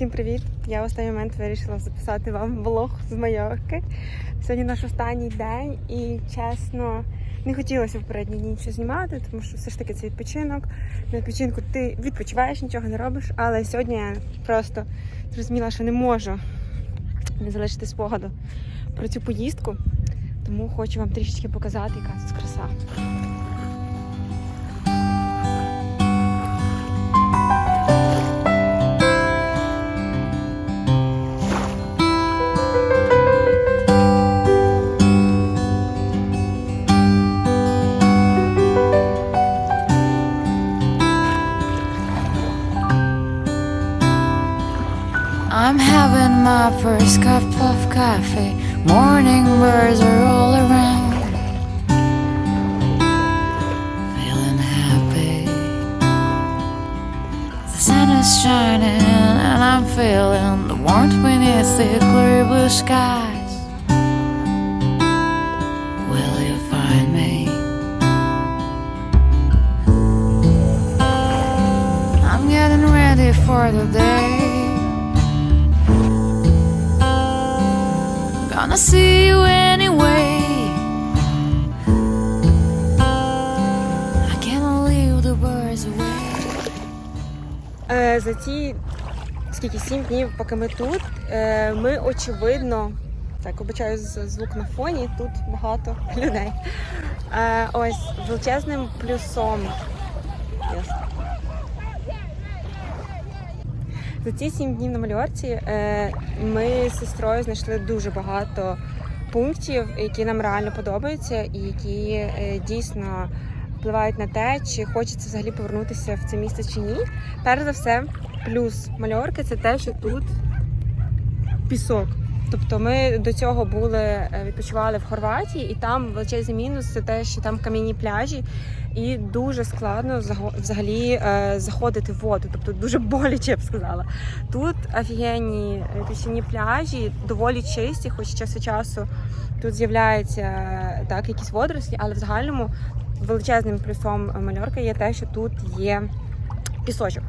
Всім привіт! Я в останній момент вирішила записати вам влог з Майорки. Сьогодні наш останній день і чесно не хотілося в передній дні нічого знімати, тому що все ж таки це відпочинок. На відпочинку ти відпочиваєш, нічого не робиш. Але сьогодні я просто зрозуміла, що не можу не залишити спогаду про цю поїздку. Тому хочу вам трішечки показати, яка тут краса. I'm having my first cup of coffee. Morning birds are all around. Feeling happy. The sun is shining and I'm feeling the warmth beneath the clear blue skies. Will you find me? I'm getting ready for the day. Gonna see you anyway. I can't leave the birds away. Е, за ці скільки сім днів, поки ми тут, е, ми очевидно, так обичаю звук на фоні, тут багато людей. Е, ось величезним плюсом. За ці сім днів на Мальорці е, ми з сестрою знайшли дуже багато пунктів, які нам реально подобаються, і які е, дійсно впливають на те, чи хочеться взагалі повернутися в це місце чи ні. Перш за все, плюс Мальорки це те, що тут пісок. Тобто ми до цього були е, відпочивали в Хорватії, і там величезний мінус це те, що там кам'яні пляжі, і дуже складно взагалі е, заходити в воду. Тобто дуже боляче, я б сказала. Тут офігенні е, піщані пляжі, доволі чисті, хоч час від часу тут з'являються так якісь водорослі, але в загальному величезним плюсом Мальорка є те, що тут є пісочок.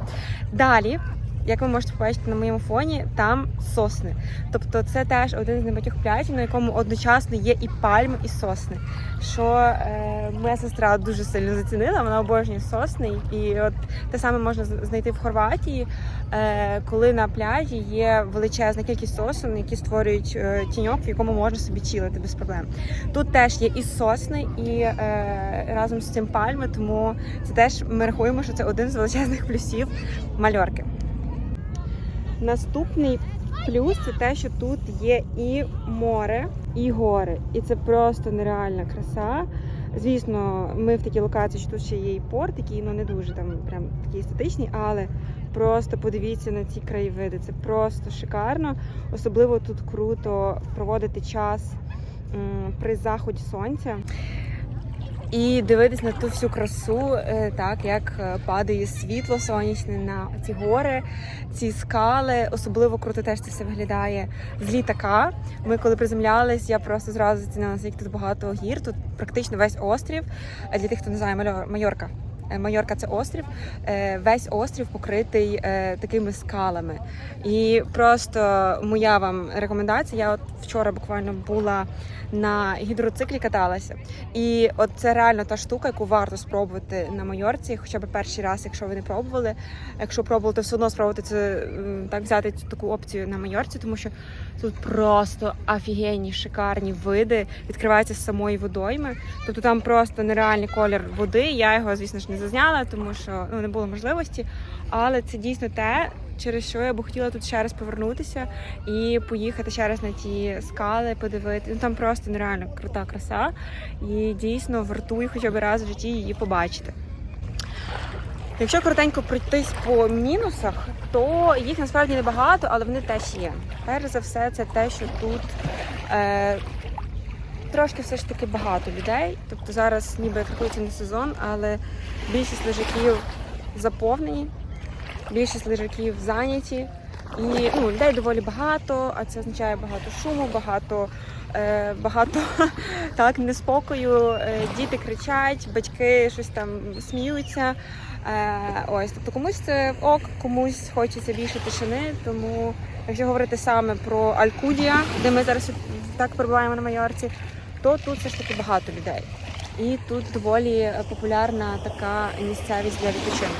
Далі. Як ви можете побачити на моєму фоні, там сосни. Тобто це теж один з небагатьох пляжів, на якому одночасно є і пальми, і сосни. Що е, моя сестра дуже сильно зацінила, вона обожнює сосни. І от те саме можна знайти в Хорватії, е, коли на пляжі є величезна кількість сосен, які створюють е, тіньок, в якому можна собі чилити без проблем. Тут теж є і сосни, і е, разом з цим пальми, тому це теж ми рахуємо, що це один з величезних плюсів мальорки. Наступний плюс це те, що тут є і море, і гори. І це просто нереальна краса. Звісно, ми в такій локації, що тут ще є і порт, який ну не дуже там прям такий естетичний, але просто подивіться на ці краєвиди. Це просто шикарно. Особливо тут круто проводити час при заході сонця. І дивитись на ту всю красу, е, так як е, падає світло сонячне на ці гори, ці скали. Особливо круто теж це все виглядає з літака. Ми коли приземлялись, я просто зразу зацінила, як тут багато гір. Тут практично весь острів. А Для тих, хто не знає, Мальор- Майорка. Е, це острів. Е, Весь острів покритий е, такими скалами. І просто моя вам рекомендація. Я от вчора буквально була на гідроциклі каталася. І от це реально та штука, яку варто спробувати на Майорці, хоча б перший раз, якщо ви не пробували. Якщо пробували, то все одно спробувати це так взяти цю таку опцію на Майорці, тому що тут просто офігенні, шикарні види відкриваються з самої водойми. Тобто там просто нереальний колір води. Я його, звісно ж, не зазняла, тому що ну не було можливості. Але це дійсно те, через що я би хотіла тут ще раз повернутися і поїхати ще раз на ті скали, подивити. Ну там просто нереально крута краса. І дійсно вартує хоча б раз в житті її побачити. Якщо коротенько пройтись по мінусах, то їх насправді небагато, але вони теж є. Перш за все, це те, що тут е, трошки все ж таки багато людей. Тобто зараз ніби як рахується не сезон, але більшість лежаків заповнені, більшість лежаків зайняті. І ну, людей доволі багато, а це означає багато шуму, багато е, багато так неспокою. Е, діти кричать, батьки щось там сміються. Е, ось, тобто комусь це ок, комусь хочеться більше тишини. Тому, якщо говорити саме про Алькудія, де ми зараз так перебуваємо на Майорці, то тут все ж таки багато людей. І тут доволі популярна така місцевість для відпочинку.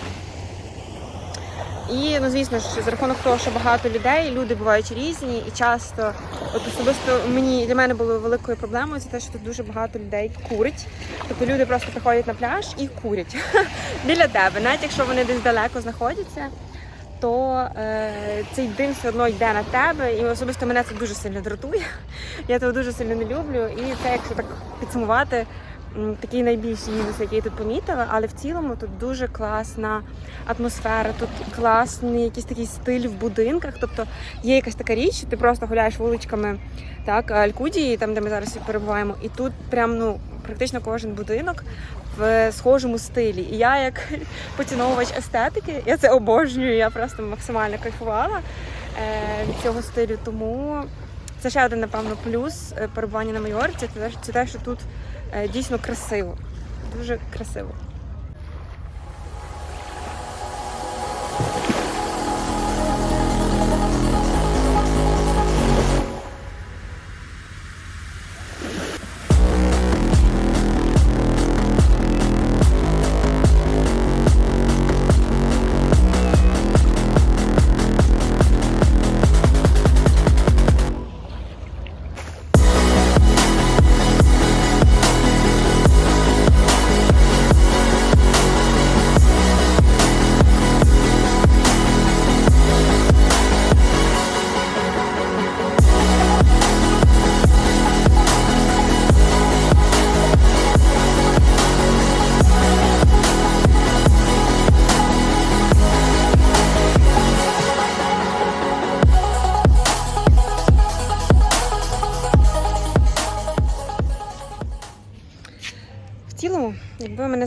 І ну звісно ж, за рахунок того, що багато людей, люди бувають різні, і часто, от особисто мені для мене було великою проблемою це те, що тут дуже багато людей курить. Тобто люди просто приходять на пляж і курять біля тебе, навіть якщо вони десь далеко знаходяться. То е, цей дим все одно йде на тебе, і особисто мене це дуже сильно дратує. Я того дуже сильно не люблю. І це, якщо так підсумувати, такий найбільший мінус, який я тут помітила, але в цілому тут дуже класна атмосфера, тут класний якийсь такий стиль в будинках. Тобто є якась така річ, ти просто гуляєш вуличками так, Алькудії, там де ми зараз перебуваємо, і тут прям ну практично кожен будинок в схожому стилі. І я, як поціновувач естетики, я це обожнюю. Я просто максимально кайфувала е, від цього стилю. Тому це ще один, напевно, плюс е, перебування на Майорці. Це те, що тут е, дійсно красиво. Дуже красиво.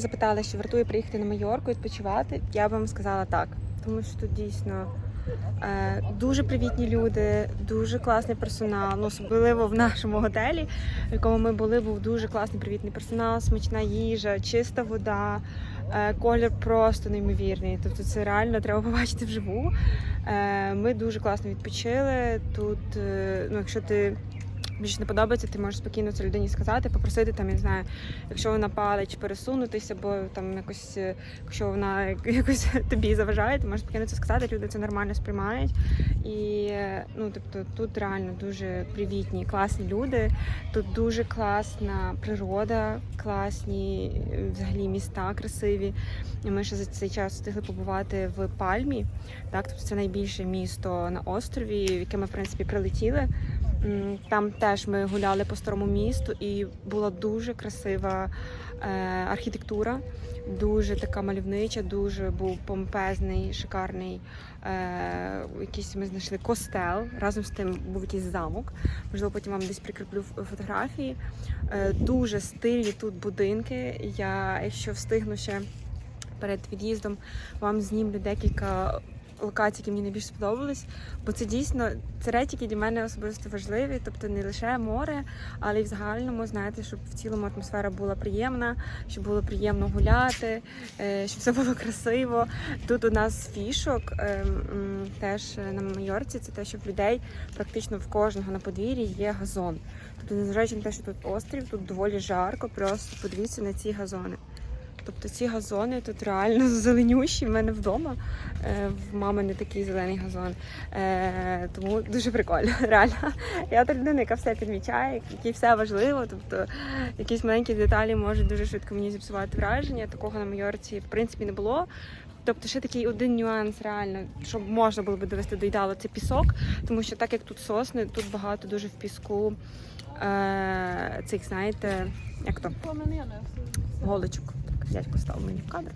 Запитали, що вартує приїхати на Майорку відпочивати, я б вам сказала так. Тому що тут дійсно е, дуже привітні люди, дуже класний персонал. Ну, особливо в нашому готелі, в якому ми були, був дуже класний привітний персонал, смачна їжа, чиста вода. е, Колір просто неймовірний. Тобто це реально треба побачити вживу. Е, Ми дуже класно відпочили. Тут, е, ну, якщо ти більше не подобається, ти можеш спокійно це людині сказати, попросити там, я не знаю, якщо вона палить, пересунутися, або там якось, е, якщо вона якось тобі заважає, ти можеш спокійно це сказати, люди це нормально сприймають. І е, ну, тобто тут реально дуже привітні, класні люди. Тут дуже класна природа, класні е, взагалі міста красиві. І Ми ще за цей час встигли побувати в Пальмі. Так, тобто це найбільше місто на острові, в яке ми в принципі прилетіли. Там теж ми гуляли по старому місту, і була дуже красива е, архітектура, дуже така мальовнича, дуже був помпезний, шикарний. Е, якийсь ми знайшли костел. Разом з тим був якийсь замок. Можливо, потім вам десь прикріплю фотографії. Е, дуже стильні тут будинки. Я, якщо встигну ще перед від'їздом, вам знімлю декілька локацій, які мені найбільше сподобались. Бо це дійсно це речі, які для мене особисто важливі. Тобто не лише море, але й в загальному, знаєте, щоб в цілому атмосфера була приємна, щоб було приємно гуляти, е, щоб все було красиво. Тут у нас фішок е, теж на Майорці, це те, що в людей практично в кожного на подвір'ї є газон. Тобто, незважаючи на те, що тут острів, тут доволі жарко, просто подивіться на ці газони. Тобто ці газони тут реально зеленющі. В мене вдома е, в мами не такий зелений газон. Е, тому дуже прикольно. Реально. Я та людина, яка все підмічає, якій все важливо. Тобто якісь маленькі деталі можуть дуже швидко мені зіпсувати враження. Такого на Майорці в принципі не було. Тобто ще такий один нюанс реально, щоб можна було би довести до ідеалу, це пісок, тому що так як тут сосни, тут багато дуже в піску е, цих, знаєте, як то голочок. Дядько став мені в кадр.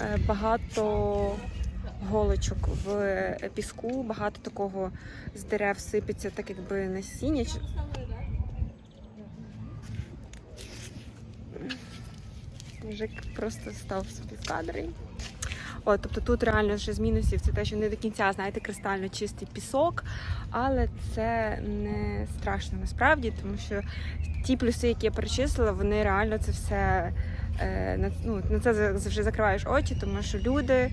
Е, Багато голочок в піску, багато такого з дерев сипеться, так якби насіння. Мужик просто став собі в кадрі. От, тобто тут реально ще з мінусів це те, що не до кінця, знаєте, кристально чистий пісок, але це не страшно насправді, тому що ті плюси, які я перечислила, вони реально це все. Е, ну, на це завжди закриваєш очі, тому що люди,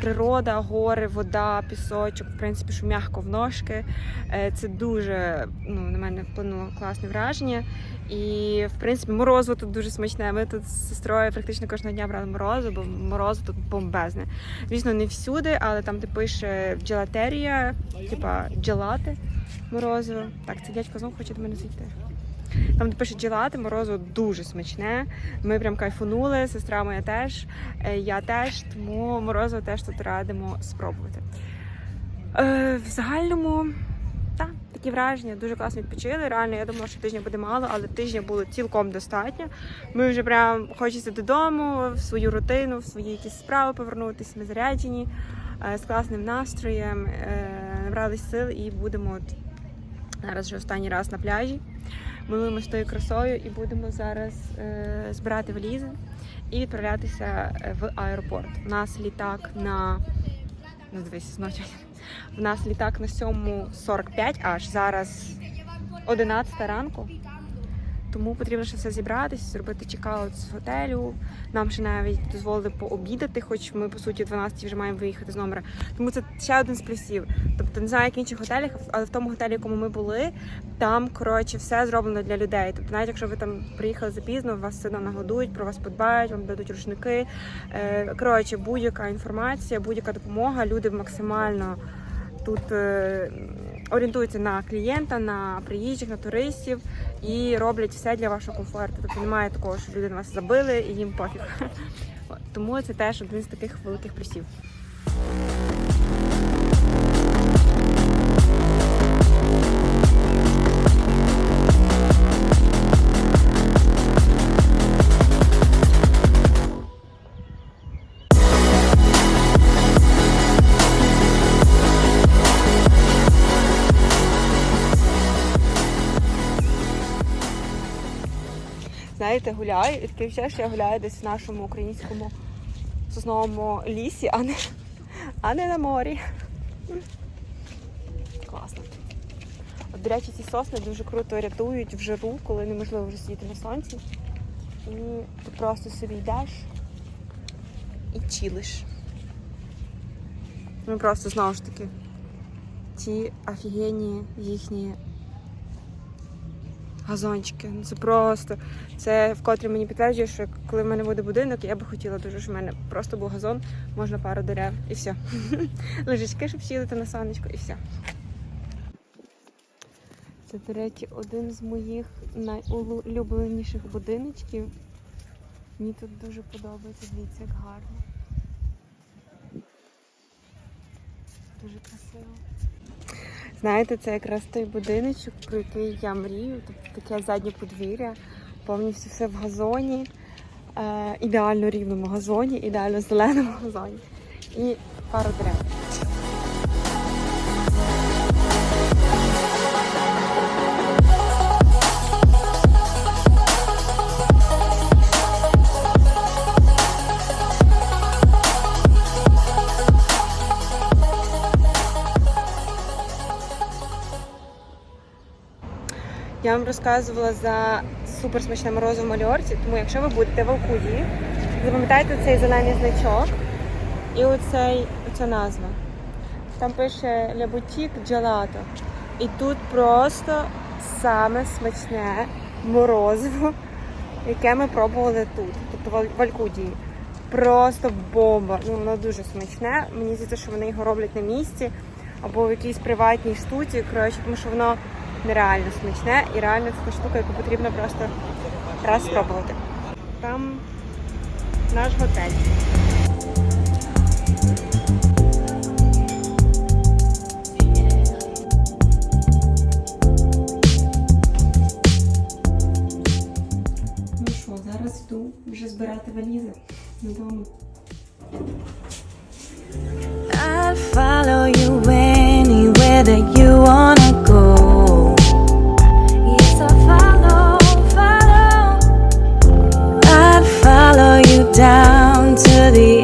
природа, гори, вода, пісочок, в принципі, що м'яко в ножки. Е, Це дуже ну, на мене вплинуло класне враження. І в принципі морозиво тут дуже смачне. Ми тут з сестрою практично кожного дня брали морозиво, бо морозиво тут бомбезне. Звісно, не всюди, але там де пише джелатерія, типа джелати морозиво. Так, це дядько знову хоче до мене зайти. Там, де пише джелати, морозиво дуже смачне. Ми прям кайфанули, сестра моя теж, е, я теж, тому морозиво теж тут радимо спробувати. Е, в загальному, так, такі враження, дуже класно відпочили. Реально, я думала, що тижня буде мало, але тижня було цілком достатньо. Ми вже прям хочеться додому, в свою рутину, в свої якісь справи повернутися. Ми заряджені е, з класним настроєм, набрались сил і будемо зараз вже останній раз на пляжі. Милуємось тою красою і будемо зараз е, збирати валізи і відправлятися е, в аеропорт. У нас літак на ну, дивись, зночі. В нас літак на 7.45 аж зараз 11 ранку. Тому потрібно ще все зібратися, зробити чекаут з готелю. Нам ще навіть дозволили пообідати, хоч ми по суті о 12 вже маємо виїхати з номера. Тому це ще один з плюсів. Тобто не знаю, як в інших готелях, але в тому готелі, в якому ми були, там коротше все зроблено для людей. Тобто, навіть якщо ви там приїхали запізно, вас все одно нагодують, про вас подбають, вам дадуть рушники. Е, Коротше, будь-яка інформація, будь-яка допомога, люди максимально тут е, орієнтуються на клієнта, на приїжджих, на туристів і роблять все для вашого комфорту. Тобто немає такого, що люди на вас забили і їм пофіг. Тому це теж один з таких великих плюсів. Знаєте, гуляю, і таке відчуття, що я гуляю десь в нашому українському сосновому лісі, а не, а не на морі. Класно. От, до речі, ці сосни дуже круто рятують в жару, коли неможливо вже сидіти на сонці. І ти просто собі йдеш і чилиш. Ми просто знову ж таки ті офігенні їхні газончики. Ну, Це просто це вкотре мені підтверджує, що коли в мене буде будинок, я би хотіла дуже, щоб в мене просто був газон, можна пару дерев і все. Лежачки, щоб сілити на сонечко і все. Це, до речі, один з моїх найулюбленіших будиночків. Мені тут дуже подобається, дивіться, як гарно. Дуже красиво. Знаєте, це якраз той будиночок, про який я мрію. Тобто таке заднє подвір'я, повністю все в газоні, е, ідеально рівному газоні, ідеально зеленому газоні. І пару дерев. Я вам розказувала за суперсмачне морозиво в Мальорці, тому якщо ви будете в Алкуді, запам'ятайте цей зелений значок і оцей, оця назва. Там пише Boutique Gelato. І тут просто саме смачне морозиво, яке ми пробували тут, тобто в Алькудії. Просто бомба. Ну, воно дуже смачне. Мені здається, що вони його роблять на місці або в якійсь приватній штуці, коротше, тому що воно нереально смачне і реально це та штука, яку потрібно просто раз спробувати. Там наш готель. Ну що, зараз йду вже збирати валізи додому. I'd follow you anywhere that you día.